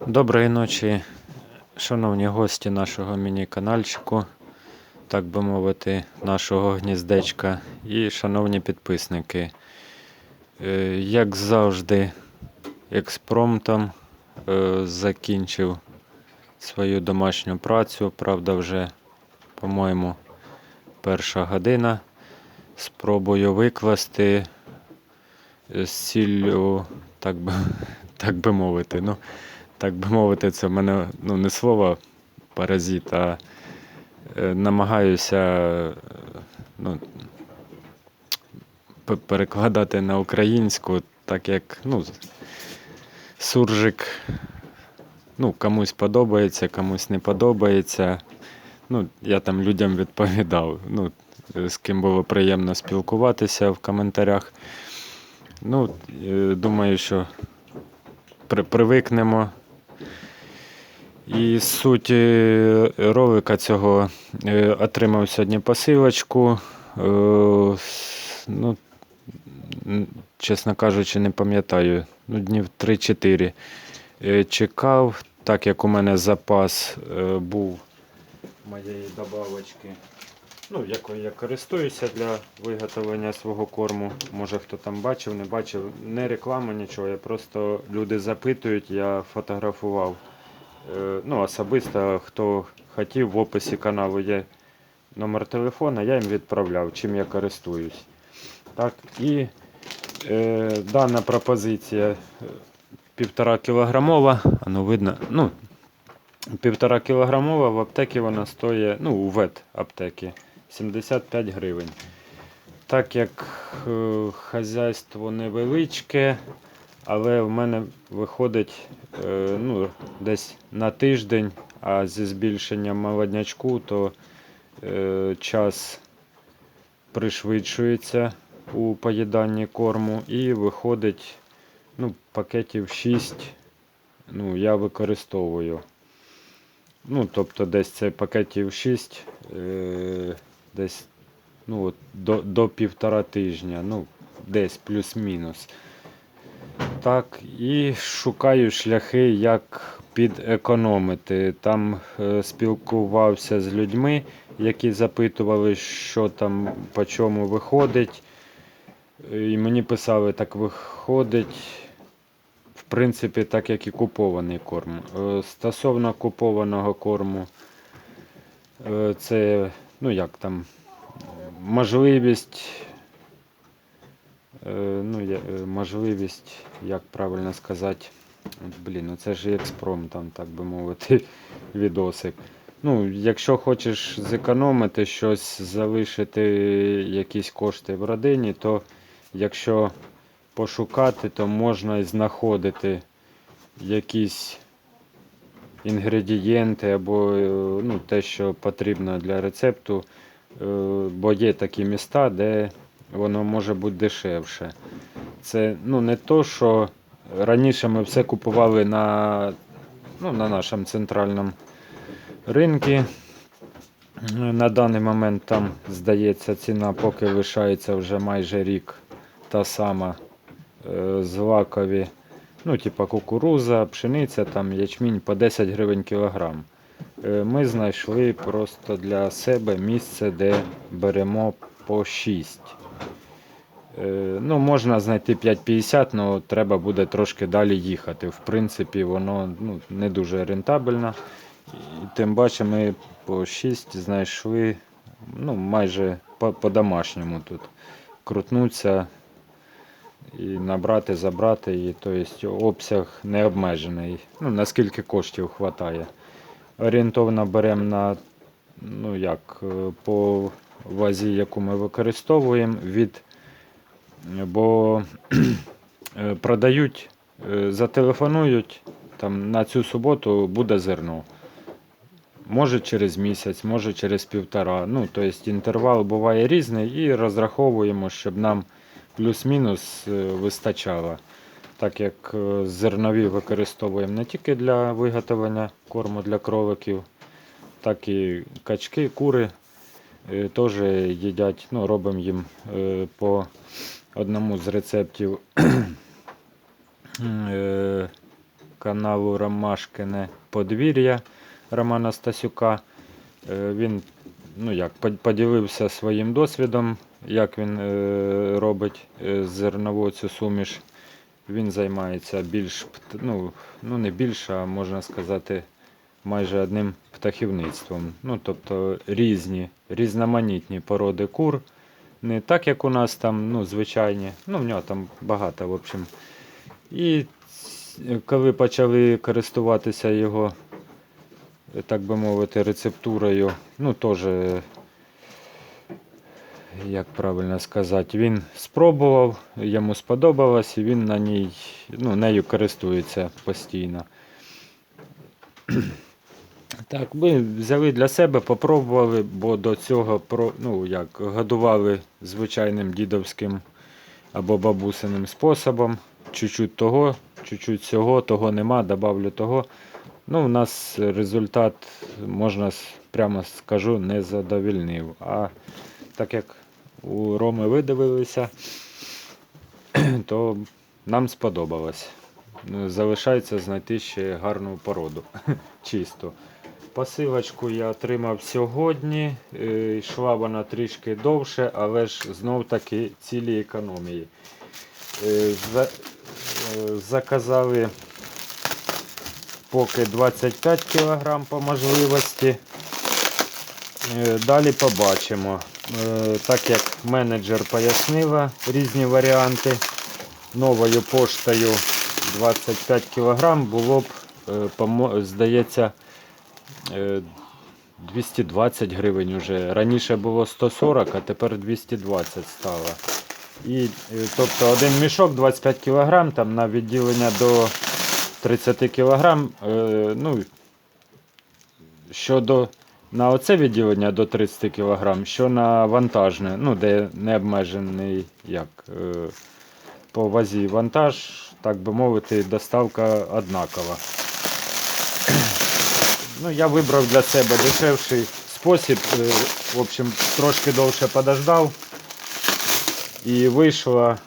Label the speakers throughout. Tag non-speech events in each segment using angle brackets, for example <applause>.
Speaker 1: Доброї ночі, шановні гості нашого міні-канальчику, так би мовити, нашого гніздечка і шановні підписники. Е, Як завжди, експромтом е, закінчив свою домашню працю. Правда, вже, по-моєму, перша година. Спробую викласти е, з ціллю, так би, <laughs> так би мовити. Ну, так би мовити, це в мене ну, не слово паразит, а е, намагаюся е, ну, перекладати на українську, так як ну, суржик ну, комусь подобається, комусь не подобається. Ну, я там людям відповідав, ну, з ким було приємно спілкуватися в коментарях. Ну, е, думаю, що при, привикнемо. І суть е, ролика цього е, отримав сьогодні посилочку. Е, Ну, чесно кажучи, не пам'ятаю. Ну, днів 3-4 Е, чекав, так як у мене запас був моєї добавочки, ну, якою я користуюся для виготовлення свого корму. Може хто там бачив, не бачив. Не реклама, нічого. Я просто люди запитують, я фотографував. Е, Ну, особисто, хто хотів, в описі каналу є номер телефона, я їм відправляв, чим я користуюсь. Так, і е, дана пропозиція е, півтора кілограмова, ну видно, ну, півтора кілограмова в аптекі вона стоїть, ну, у вет аптеки 75 гривень. Так як е, хазяйство невеличке, але в мене виходить е, ну, десь на тиждень, а зі збільшенням молоднячку, то е, час пришвидшується у поїданні корму і виходить ну, пакетів 6 ну, я використовую. Ну, тобто десь це пакетів 6, е, десь ну, до, до півтора тижня, ну, десь плюс-мінус. Так, і шукаю шляхи, як підекономити. Там е, спілкувався з людьми, які запитували, що там по чому виходить. І мені писали, так виходить, в принципі, так як і купований корм. Е, Стосовно купованого корму, е, це, ну як там, можливість ну, е, можливість, як правильно сказати, блін, ну це ж експром, там, так би мовити, <laughs> відосик. Ну, якщо хочеш зекономити щось, залишити якісь кошти в родині, то якщо пошукати, то можна і знаходити якісь інгредієнти або е, ну, те, що потрібно для рецепту. Е, Бо є такі міста, де воно може бути дешевше. Це ну, не то, що раніше ми все купували на, ну, на нашому центральному ринку. На даний момент там, здається, ціна поки лишається вже майже рік та сама е, злакові. Ну, типа кукуруза, пшениця, там, ячмінь по 10 гривень кілограм. Е, Ми знайшли просто для себе місце, де беремо по 6. Е, Ну, можна знайти 5,50, але треба буде трошки далі їхати. В принципі, воно ну, не дуже рентабельно. І тим паче ми по 6 знайшли ну, майже по- по-домашньому тут. Крутнуться і набрати, забрати, і тобто обсяг не обмежений. Ну, наскільки коштів вистачає. Орієнтовно беремо на ну як, е, по вазі, яку ми використовуємо, від, бо <clears throat> е, продають, е, зателефонують, там на цю суботу буде зерно. Може через місяць, може через півтора. Ну, тобто інтервал буває різний і розраховуємо, щоб нам плюс-мінус е, вистачало. Так як зернові використовуємо не тільки для виготовлення корму для кроликів, так і качки, кури теж їдять. Ну, робимо їм по одному з рецептів <clears throat> е, каналу Ромашкине подвір'я Романа Стасюка. Е, Він ну, як, поділився своїм досвідом, як він е, робить зернову цю суміш. Він займається більш, ну, ну не більше, а можна сказати, майже одним птахівництвом. Ну, тобто різні, різноманітні породи кур. Не так, як у нас там, ну, звичайні. Ну, в нього там багато, в общем. І коли почали користуватися його, так би мовити, рецептурою, ну, теж, як правильно сказати, він спробував, йому сподобалось, і він на ній, ну, нею користується постійно. Так, ми взяли для себе, попробували, бо до цього ну, як, годували звичайним дідовським або бабусиним способом. Чуть-чуть того, чуть-чуть цього, того нема, добавлю того. Ну, у нас результат, можна прямо скажу, не задовільнив. А так як у Роми видивилися, <clears throat> то нам сподобалось. Залишається знайти ще гарну породу. <laughs> Чисто. Посилочку я отримав сьогодні. Е, Йшла вона трішки довше, але ж знов таки цілі економії. Е, е, Заказали поки 25 кг по можливості. Далі побачимо. Так як менеджер пояснила різні варіанти, новою поштою 25 кг було б, здається, 220 гривень уже. Раніше було 140, а тепер 220 стало. І, е, тобто один мішок 25 кг, там на відділення до 30 кг. Е, ну, щодо на оце відділення до 30 кг, що на вантажне, ну, де не обмежений як, е, по вазі вантаж, так би мовити, доставка однакова. Ну, я вибрав для себе дешевший спосіб. е, В общем, трошки довше подождав. І вийшла,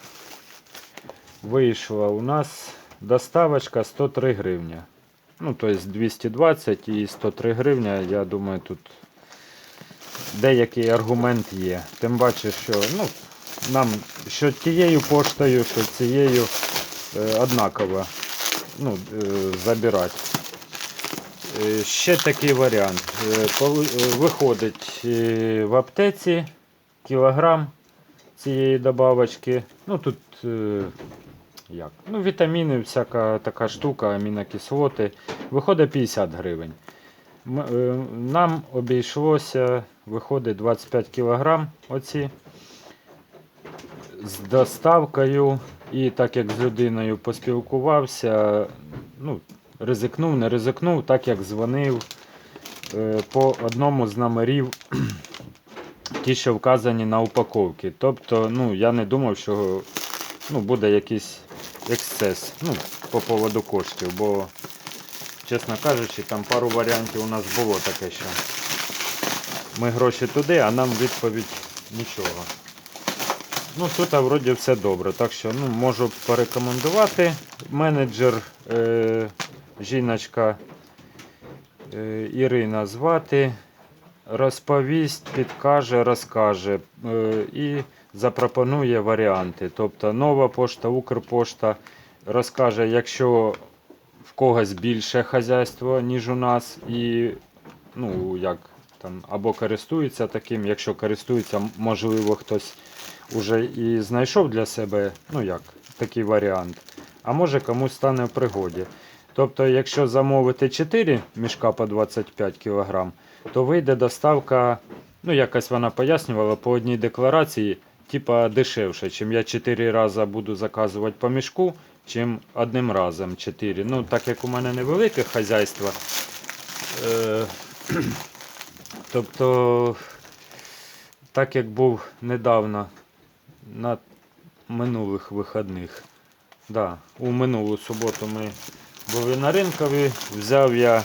Speaker 1: вийшла у нас доставочка 103 гривня. Ну, тобто 220 і 103 гривня, я думаю, тут деякий аргумент є. Тим паче, що ну, нам що тією поштою, що цією е, однаково ну, е, забирати. Е, Ще такий варіант. Е, е, Виходить в аптеці кілограм цієї добавочки. Ну тут як? Ну, вітаміни, всяка така штука, амінокислоти. Виходить 50 гривень. Нам обійшлося, виходить 25 кілограм оці з доставкою. І так як з людиною поспілкувався, ну, ризикнув, не ризикнув, так як дзвонив е, по одному з номерів, <clears throat> ті, що вказані на упаковці. Тобто, ну, я не думав, що ну, буде якийсь ексцес ну, по поводу коштів, бо, чесно кажучи, там пару варіантів у нас було таке, що ми гроші туди, а нам відповідь нічого. Ну, тут а, вроді все добре, так що ну, можу порекомендувати. Менеджер, е, жіночка е, Ірина звати, розповість, підкаже, розкаже е, і запропонує варіанти. Тобто нова пошта, Укрпошта розкаже, якщо в когось більше хазяйство, ніж у нас, і ну, як там, або користується таким, якщо користується, можливо, хтось уже і знайшов для себе ну як, такий варіант, а може комусь стане в пригоді. Тобто, якщо замовити 4 мішка по 25 кг, то вийде доставка, ну якось вона пояснювала, по одній декларації, типа дешевше, чим я 4 рази буду заказувати по мішку, чим одним разом 4. Ну, так як у мене невелике хазяйство, е, <clears throat> тобто, так як був недавно на минулих вихідних. Да, у минулу суботу ми були на ринкові. Взяв я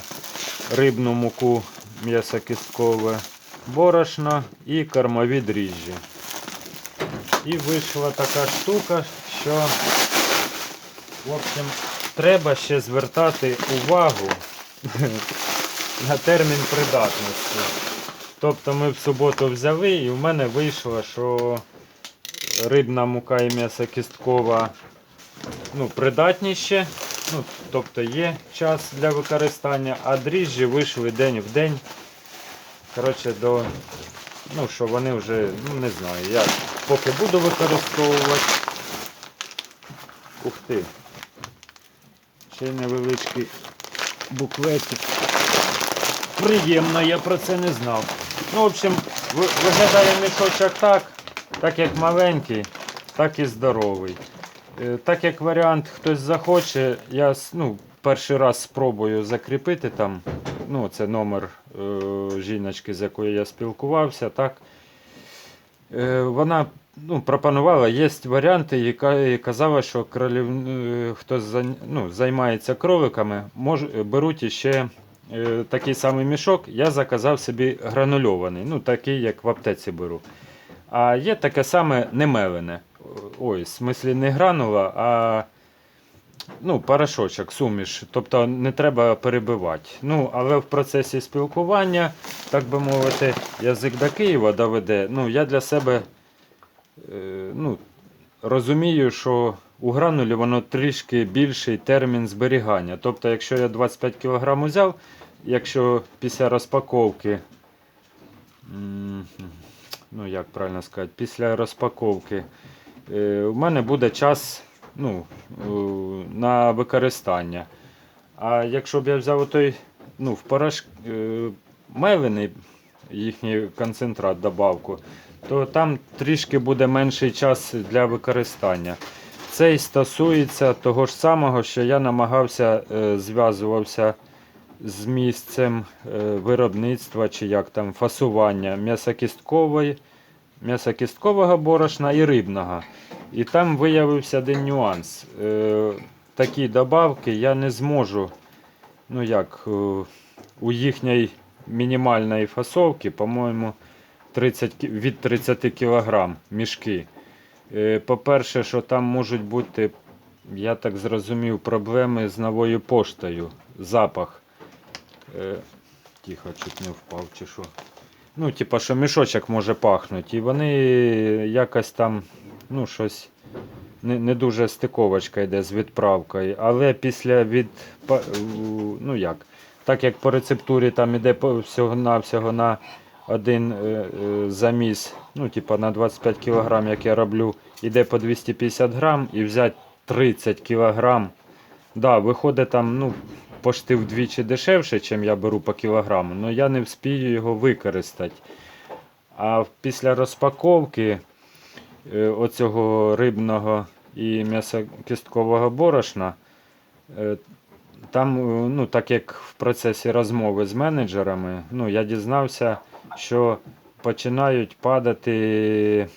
Speaker 1: рибну муку м'ясокісткове борошно і кормові дріжджі. І вийшла така штука, що в общем, треба ще звертати увагу <laughs> на термін придатності. Тобто ми в суботу взяли і в мене вийшло, що рибна мука і м'ясо кісткова ну, придатні ще. Ну, тобто є час для використання, а дріжджі вийшли день в день. Коротше, до, ну, що вони вже, ну не знаю, я поки буду використовувати. Ух ти. Ще невеличкий буклетик. Приємно, я про це не знав. Ну, в общем, виглядає мішочок так, так як маленький, так і здоровий. Е, Так як варіант хтось захоче, я ну, перший раз спробую закріпити там. Ну, це номер е, жіночки, з якою я спілкувався. так. Е, вона ну, пропонувала, є варіанти, і казала, що кролів, е, хто зай- ну, займається кроликами, мож, беруть іще е, такий самий мішок. Я заказав собі гранульований, ну такий, як в аптеці беру. А є таке саме немелене. Ой, в смислі не гранула, а ну, порошочок, суміш. Тобто не треба перебивати. Ну, але в процесі спілкування, так би мовити, язик до Києва доведе. Ну, я для себе е, ну, розумію, що у гранулі воно трішки більший термін зберігання. Тобто, якщо я 25 кг взяв, якщо після розпаковки, ну як правильно сказати, після розпаковки, е, у мене буде час ну, е, на використання. А якщо б я взяв той ну, в порошк, е, мелений їхній концентрат добавку, то там трішки буде менший час для використання. Це і стосується того ж самого, що я намагався зв'язувався з місцем е, виробництва чи як там фасування м'ясокісткової, м'ясокісткового борошна і рибного. І там виявився один нюанс. Е, такі добавки я не зможу, ну як, е, у їхньої мінімальної фасовки, по-моєму, 30, від 30 кг мішки. По-перше, що там можуть бути, я так зрозумів, проблеми з новою поштою. Запах. Е, Тихо, чуть не впав чи що. Ну, типа, що мішочок може пахнути. І вони якось там, ну, щось не, не дуже стиковочка йде з відправкою. Але після від. Ну як? Так як по рецептурі там по- всього-навсього на один е, е, заміс, ну, типа на 25 кг, як я роблю, іде по 250 грам і взяти 30 кг. Да, виходить там, ну, пошти вдвічі дешевше, ніж я беру по кілограму, але я не вспію його використати. А після розпаковки е, оцього рибного і м'ясокісткового борошна, е, там, е, ну, так як в процесі розмови з менеджерами, ну, я дізнався, що починають падати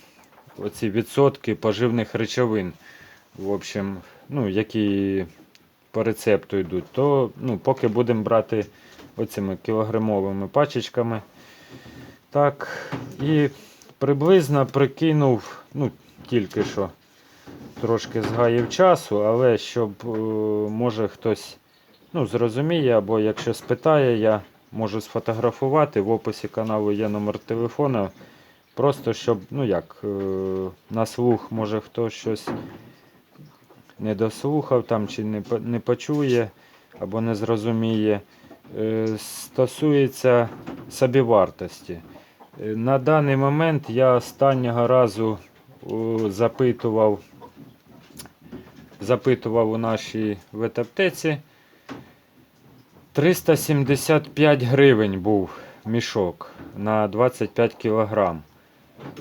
Speaker 1: оці відсотки поживних речовин, в общем, ну, які по рецепту йдуть, то ну, поки будемо брати оцими кілограмовими пачечками. Так, і приблизно прикинув, ну, тільки що трошки згаїв часу, але щоб е, може хтось ну, зрозуміє, або якщо спитає, я можу сфотографувати. В описі каналу є номер телефона. Просто щоб, ну як, е, на слух, може хтось щось не дослухав там, чи не, не почує або не зрозуміє. Е, Стосується собівартості. Е, На даний момент я останнього разу запитував, запитував у нашій ветаптеці. 375 гривень був мішок на 25 кг.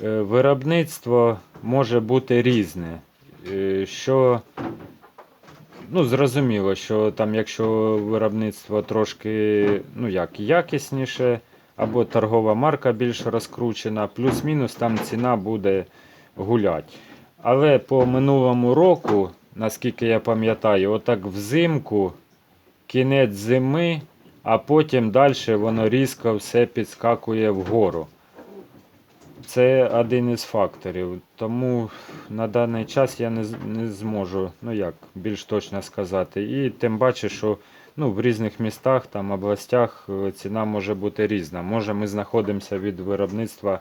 Speaker 1: Виробництво може бути різне. Е, Що ну, зрозуміло, що там, якщо виробництво трошки ну, як, якісніше, або торгова марка більш розкручена, плюс-мінус там ціна буде гуляти. Але по минулому року, наскільки я пам'ятаю, отак взимку, кінець зими, а потім далі воно різко все підскакує вгору. Це один із факторів. Тому на даний час я не, не зможу, ну як, більш точно сказати. І тим паче, що ну, в різних містах, там, областях е, ціна може бути різна. Може ми знаходимося від виробництва,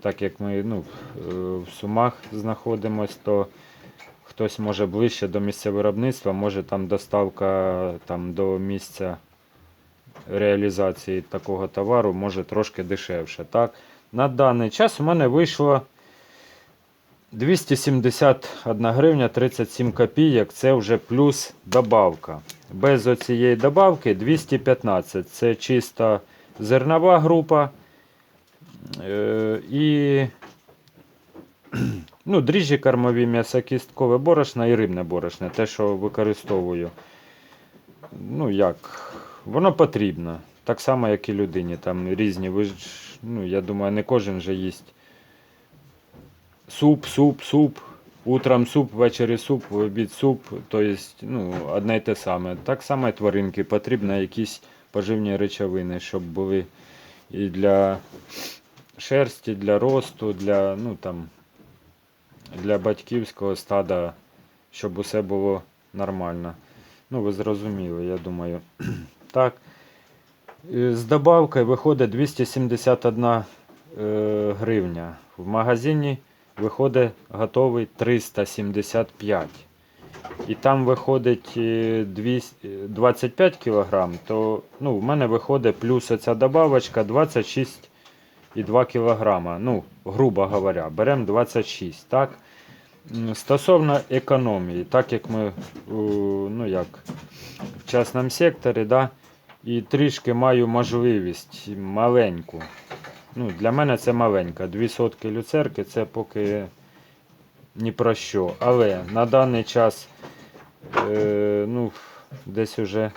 Speaker 1: так як ми ну, е, в Сумах знаходимось, то хтось може ближче до місця виробництва, може там доставка там, до місця реалізації такого товару може трошки дешевше. Так? На даний час у мене вийшло 271 гривня 37 копійок. Це вже плюс добавка. Без оцієї добавки 215. Це чисто зернова група. Е, і <clears throat> ну, дріжджі кормові, м'ясокісткове борошно і рибне борошно. Те, що використовую. Ну як, воно потрібно. Так само, як і людині. Там різні. Ви ж, ну, я думаю, не кожен же їсть суп, суп, суп. Утром суп, ввечері суп, в обід суп. Тобто, ну, одне й те саме. Так само і тваринки. Потрібно якісь поживні речовини, щоб були і для шерсті, для росту, для, ну, там, для батьківського стада, щоб усе було нормально. Ну, ви зрозуміли, я думаю. <clears throat> Так. Е, З добавкою виходить 271 е, гривня. В магазині виходить готовий 375. І там виходить е, 200 е, 25 кг, то ну, в мене виходить плюс оця добавочка 26,2 кг. Ну, грубо говоря, беремо 26. Так? Стосовно економії, так як ми ну, як, в частному секторі, да, і трішки маю можливість маленьку. Ну, для мене це маленька. Дві сотки люцерки це поки ні про що. Але на даний час е, ну, десь уже.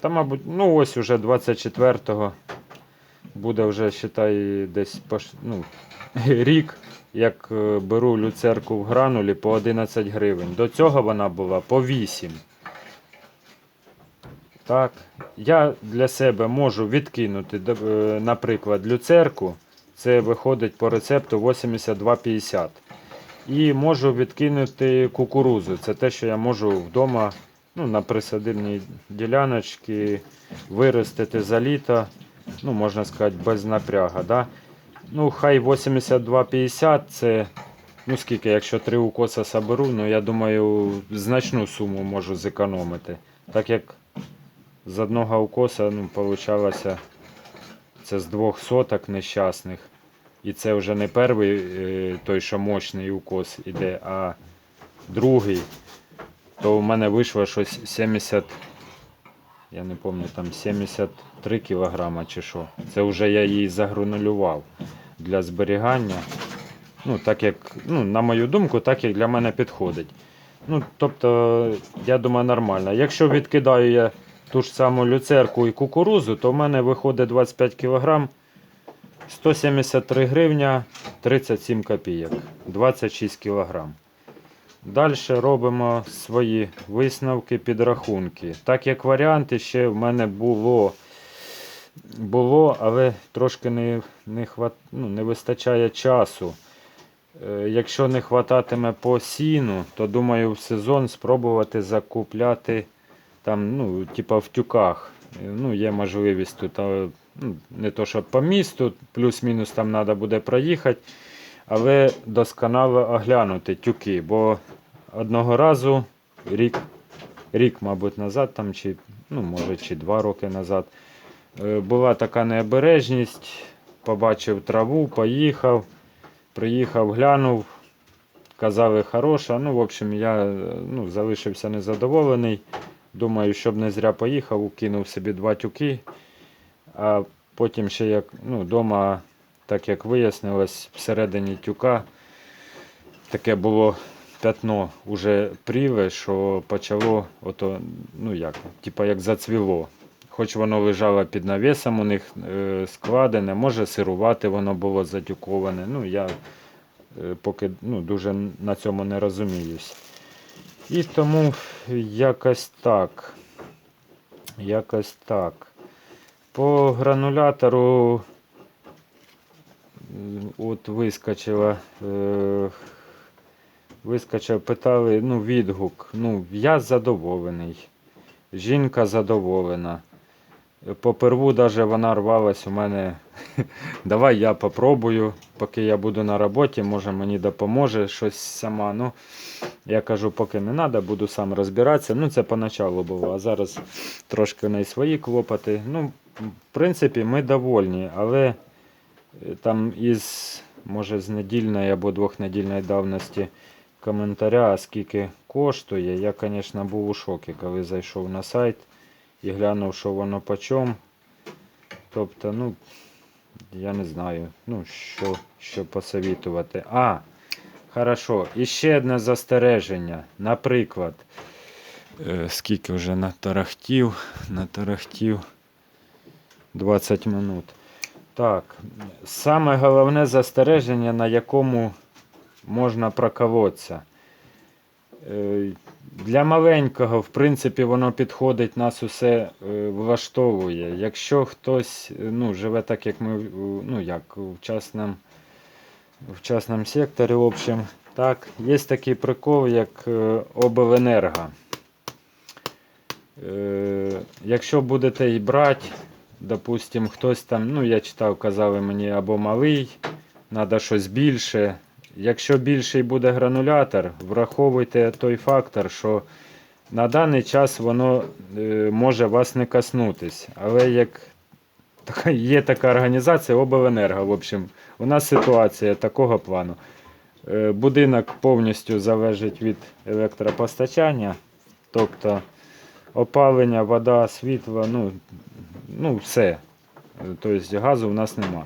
Speaker 1: Та, мабуть, ну ось уже 24-го буде вже, считай, десь ну, <laughs> рік, як е, беру люцерку в гранулі по 11 гривень. До цього вона була по 8. Так, я для себе можу відкинути, е, наприклад, люцерку. Це виходить по рецепту 82,50. І можу відкинути кукурузу. Це те, що я можу вдома ну, на присадибній діляночці виростити за літо, ну, можна сказати, без напряга. Да? Ну, хай 82,50 це, ну скільки, якщо три укоса соберу, ну я думаю, значну суму можу зекономити. Так як з одного укоса, ну, получалося, це з двох соток нещасних. І це вже не перший е, той, що мощний укос іде, а другий. То в мене вийшло щось 70, я не пам'ятаю, там 73 кілограма чи що. Це вже я її загранулював для зберігання. Ну, так як, ну, на мою думку, так як для мене підходить. Ну, тобто, я думаю, нормально. Якщо відкидаю я ту ж саму люцерку і кукурузу, то в мене виходить 25 кг 173 гривня 37 копійок, 26 кг. Далі робимо свої висновки, підрахунки. Так як варіанти ще в мене було, було але трошки не, не, хват, ну, не вистачає часу. Е, Якщо не хвататиме по сіну, то думаю в сезон спробувати закупляти там, ну, типа в тюках. Е, Ну, є можливість тут, а, ну, не то, що по місту, плюс-мінус там треба буде проїхати, але досконало оглянути тюки, бо одного разу, рік, рік, мабуть, назад, там, чи, ну, може, чи два роки назад, е, була така необережність, побачив траву, поїхав, приїхав, глянув, казали хороша. Ну, в общем, я е, ну, залишився незадоволений. Думаю, щоб не зря поїхав, укинув собі два тюки. А потім ще як ну, дома, так як вияснилось, всередині тюка таке було пятно уже пріле, що почало ото, ну як, типа як зацвіло. Хоч воно лежало під навісом у них е, складене, може сирувати воно було затюковане. Ну, я е, поки ну, дуже на цьому не розуміюсь. І тому якось так. Якось так. По гранулятору от вискочила. Е, вискочив, питали, ну, відгук. Ну, я задоволений. Жінка задоволена. Поперву даже вона рвалась у мене. <laughs> Давай я попробую, поки я буду на роботі, може мені допоможе щось сама. Ну, я кажу, поки не треба, буду сам розбиратися. Ну, це поначалу було, а зараз трошки в неї свої клопоти. Ну, в принципі, ми довольні, але е, там із, може, з недільної або двохнедільної давності коментаря, скільки коштує, я, звісно, був у шокі, коли зайшов на сайт і глянув, що воно по чому. Тобто, ну, я не знаю, ну, що, що посовітувати. А, хорошо. І ще одне застереження. Наприклад, е, скільки вже натарахтів, натарахтів 20 минут. Так, саме головне застереження, на якому можна проколоться. Е, Для маленького, в принципі, воно підходить, нас усе е, влаштовує. Якщо хтось е, ну, живе так, як ми, ну, як в частному, в частному секторі, в общем, так, є такий прикол, як е, обленерго. Е, Якщо будете і брати, допустим, хтось там, ну я читав, казали мені або малий, треба щось більше. Якщо більший буде гранулятор, враховуйте той фактор, що на даний час воно е, може вас не коснутись. Але як є така організація Обленерго, в общем, у нас ситуація такого плану. Е, Будинок повністю залежить від електропостачання, тобто опалення, вода, світло, ну, ну все. Тобто газу в нас нема.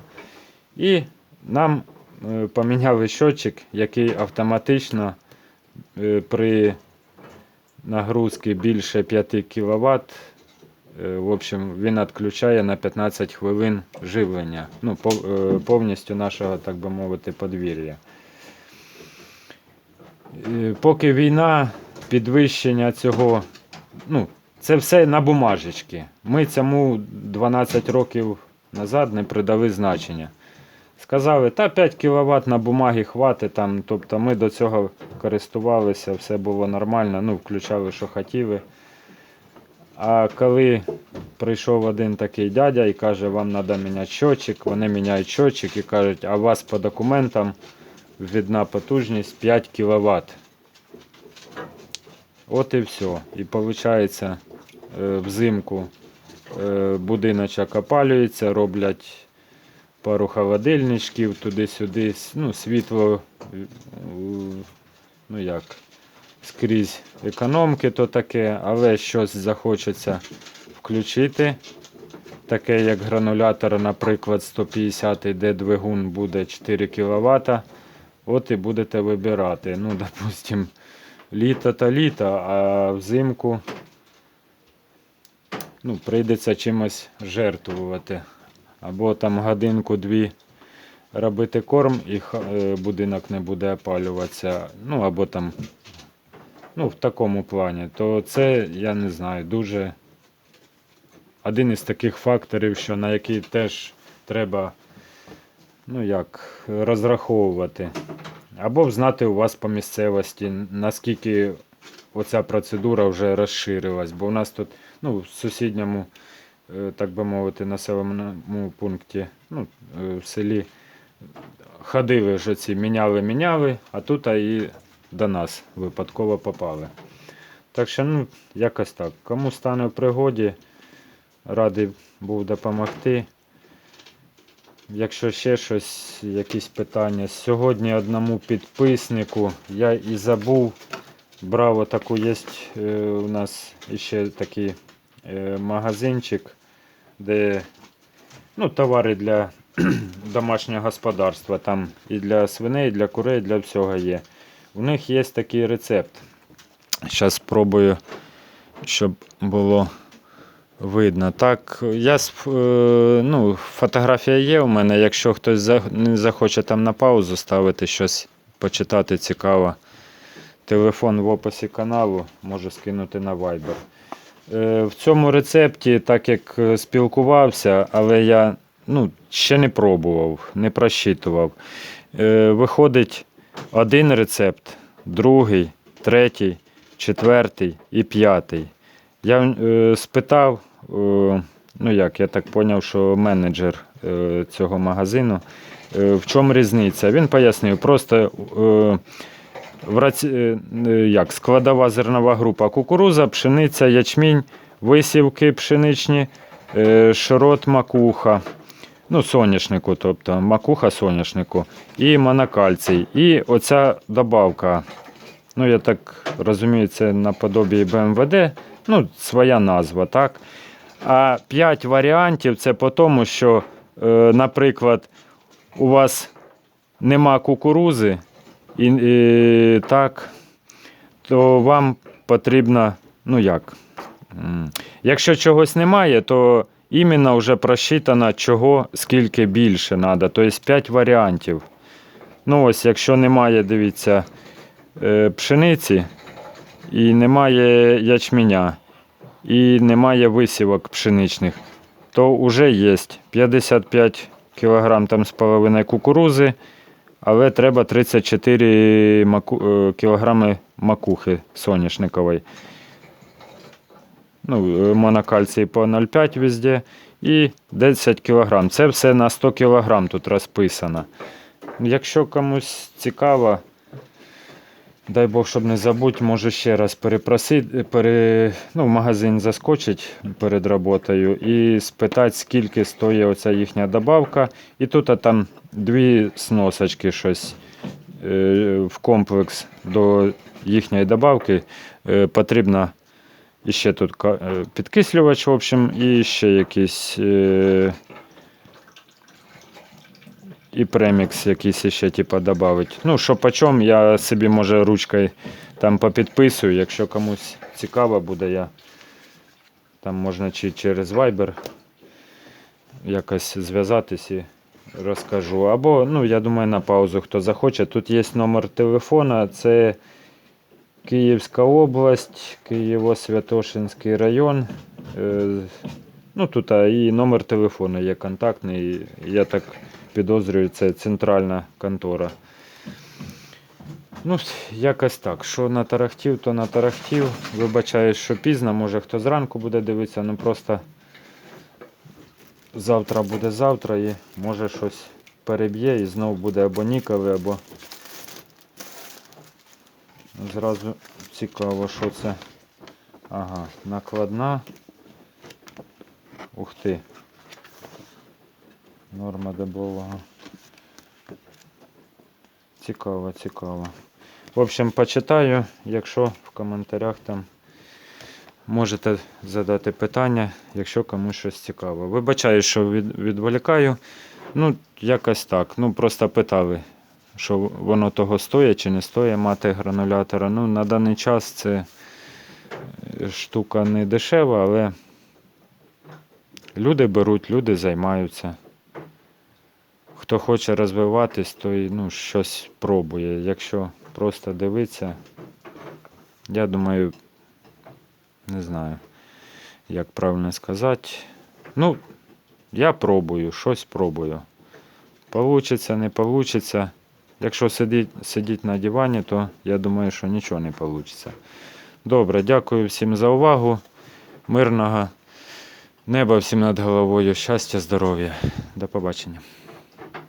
Speaker 1: І нам поміняли щотчик, який автоматично е, при нагрузці більше 5 кВт, в общем, він відключає на 15 хвилин живлення, ну, е, повністю нашого, так би мовити, подвір'я. Е, Поки війна, підвищення цього, ну, це все на бумажечки. Ми цьому 12 років назад не придали значення. Сказали, та 5 кВт на бумагі хватить, там, тобто ми до цього користувалися, все було нормально, ну, включали, що хотіли. А коли прийшов один такий дядя і каже, вам треба міняти щотчик, вони міняють щотчик і кажуть, а у вас по документам видна потужність 5 кВт. От і все. І виходить, взимку е, будиночок опалюється, роблять пару холодильничків туди-сюди, ну, світло, е, ну як, скрізь економки то таке, але щось захочеться включити. Таке як гранулятор, наприклад, 150, де двигун буде 4 кВт. От і будете вибирати. Ну, допустим, літо та літо, а взимку ну, прийдеться чимось жертвувати. Або там годинку-дві робити корм і е, будинок не буде опалюватися. Ну, або там, ну, в такому плані. То це, я не знаю, дуже один із таких факторів, що на який теж треба ну як, розраховувати. Або знати у вас по місцевості, наскільки оця процедура вже розширилась. Бо у нас тут ну, в сусідньому, так би мовити, населеному пункті, ну, е, в селі ходили вже ці, міняли, міняли, а тут а і до нас випадково попали. Так що, ну, якось так. Кому стане в пригоді, радий був допомогти. Якщо ще щось, якісь питання. Сьогодні одному підписнику я і забув. Брав отаку, є е, у нас ще такий е, магазинчик, де ну, товари для <clears throat> домашнього господарства. Там і для свиней, і для курей, і для всього є. У них є такий рецепт. Зараз спробую, щоб було видно. Так, я е, ну, фотографія є у мене. Якщо хтось не захоче там на паузу ставити щось, почитати цікаво. Телефон в описі каналу можу скинути на Viber. Е, В цьому рецепті, так як е, спілкувався, але я ну, ще не пробував, не просчитував. Е, виходить один рецепт, другий, третій, четвертий і п'ятий. Я спитав, ну як, я так зрозумів, що менеджер цього магазину, в чому різниця. Він пояснив, просто раці, е, е, як, складова зернова група кукуруза, пшениця, ячмінь, висівки пшеничні, е, широт макуха. Ну, соняшнику, тобто макуха соняшнику і монокальцій. І оця добавка, ну я так розумію, це наподобі БМВД, ну, своя назва, так? А 5 варіантів це по тому, що, наприклад, у вас нема кукурузи, і, і так, то вам потрібно, ну як, якщо чогось немає, то іменно вже просчитано, чого скільки більше треба. Тобто 5 варіантів. Ну ось, якщо немає, дивіться, е, пшениці і немає ячменя, і немає висівок пшеничних, то вже є 55 кг там з половиною кукурузи, але треба 34 маку, е, кілограми макухи соняшникової. Ну, е, монокальцій по 0,5 везде і 10 кг. Це все на 100 кг тут розписано. Якщо комусь цікаво, дай Бог, щоб не забудь, може ще раз перепросити, пере, ну, в магазин заскочить перед роботою і спитати, скільки стоїть оця їхня добавка. І тут а, там дві сносочки щось е, в комплекс до їхньої добавки е, потрібно ще тут е, підкислювач, в общем, і ще якийсь. І премікс якийсь ще типа додавить. Ну, що по чому, я собі може ручкою там попідписую. Якщо комусь цікаво буде, я там можна чи через Viber якось зв'язатись і розкажу. Або, ну, я думаю, на паузу хто захоче. Тут є номер телефона, це Київська область, Києво-Святошинський район. Е, Ну, тут і номер телефону є контактний. Я так підозрюю, це центральна контора. Ну, якось так. Що натарахтів, то натарахтів. Вибачаю, що пізно, може хто зранку буде дивитися, ну просто завтра буде завтра і може щось переб'є і знову буде або нікаве, або зразу цікаво, що це. Ага, накладна. Ух ти. Норма дебового. Цікаво, цікаво. В общем, почитаю, якщо в коментарях там можете задати питання, якщо комусь щось цікаво. Вибачаю, що від, відволікаю. Ну, якось так. Ну, просто питали, що воно того стоїть чи не стоїть мати гранулятора. Ну, на даний час це е, штука не дешева, але люди беруть, люди займаються. Хто хоче розвиватись, той ну, щось пробує. Якщо просто дивитися, я думаю, не знаю, як правильно сказати. Ну, я пробую, щось пробую. Получиться, не получиться. Якщо сидіть, сидіть на дивані, то я думаю, що нічого не вийде. Добре, дякую всім за увагу. Мирного неба всім над головою. Щастя, здоров'я. До побачення.